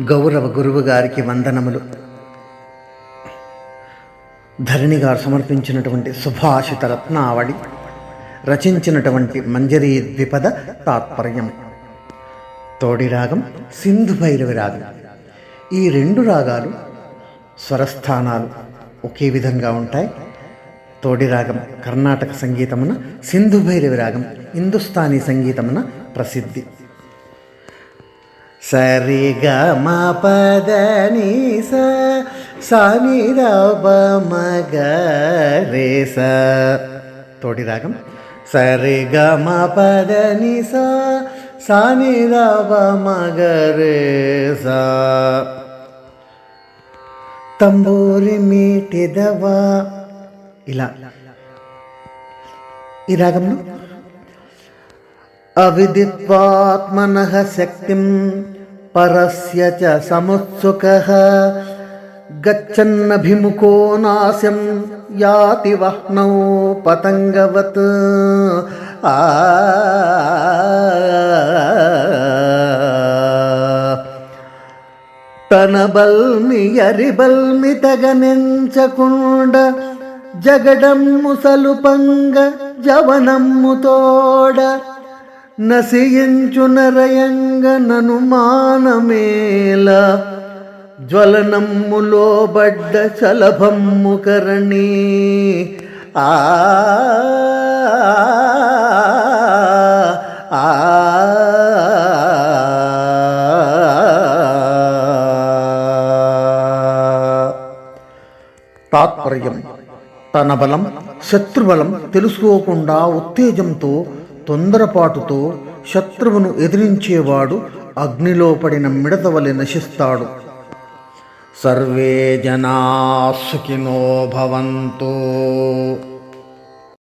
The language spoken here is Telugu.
గౌరవ గురువు గారికి వందనములు. ధరణి గారు సమర్పించినటువంటి సుభాషిత రత్నావళి రచించినటువంటి మంజరీ ద్విపద తాత్పర్యం. తోడి రాగం సింధు భైరవి రాగం ఈ రెండు రాగాలు స్వరస్థానాలు ఒకే విధంగా ఉంటాయి. తోడి రాగం కర్ణాటక సంగీతమున సింధు భైరవి రాగం హిందుస్థానీ సంగీతమున ప్రసిద్ధి. సరి గ మ పద ని స సాని ర బ మ గ రే స తోడి రాగం సరి గ మ పద ని స సాని ర బ మ గ రే స తంబూరి మీటిదవా ఇలా ఈ రాగంలో అవిదిత్వాత్మనః శక్తిం పరస్య చ సముత్సుకः గచ్చన్నభిముఖో నాశం యాతి వహ్నౌ పతంగవత్ ఆ తన బల్మి ఎరి బల్మి తగనెంచకుండ జగడమ్ము సలుపంగ జవనమ్ము తోడ నసియించు నరయంగ నను మానమేల జ్వలనమ్ములో బడ్డ చలభమ్ము కరణి. ఆ ఆ తాత్పర్యం తన బలం శత్రుబలం తెలుసుకోకుండా ఉత్తేజంతో తొందరపాటుతో శత్రువును ఎదిరించేవాడు అగ్నిలో పడిన మిడత వలె నశిస్తాడు. సర్వే జనా సుఖినో భవంతో.